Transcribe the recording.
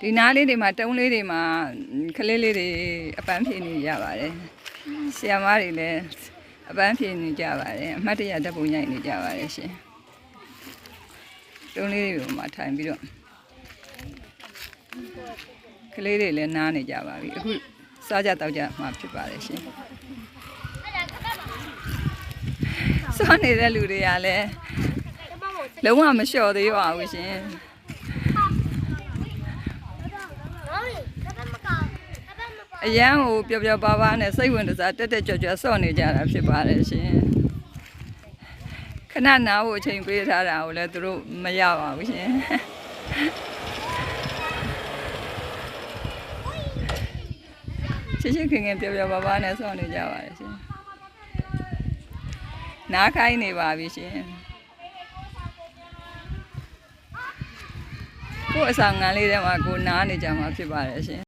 ဒီနားလေးတွေမှာတုံးလေးတွေမှာကလေးလေးတွေအပန်းဖြေနေကြပါတယ်ဆီယမတွေလည်းအပန်းဖြေနေကြပါတယ်အမှတ်တရဓာတ်ပုံရိုက်နေကြပါတယ်ရှင်တုံးလေးတွေမှာထိုင်ပြီးတော့ကလေးတွေလည်းနားနေကြပါပြီအခုစားကြတောက်ကြမှာဖြစ်ပါတယ်ရှင်စားနေတဲ့လူတွေကလည်းလုံးဝမလျှော့သေးပါဘူးရှင် အရန်ကိုပျော်ပျော်ပါပါနဲ့စိတ်ဝင်စားတက်တက်ကြွကြွဆော့နေကြတာဖြစ်ပါတယ်ရှင်ခဏနားဖို့အချိန်ပေးထားတာကိုလည်းသူတို့မရပါဘူးရှင်ချစ်ချစ်ခင်ခင်ပျော်ပျော်ပါပါနဲ့ဆော့နေကြပါတယ်ရှင်နားခိုင်းနေပါပြီရှင်ကိုယ်အဆောင်ငန်းလေးထဲမှာကိုနားနေကြမှာဖြစ်ပါတယ်ရှင်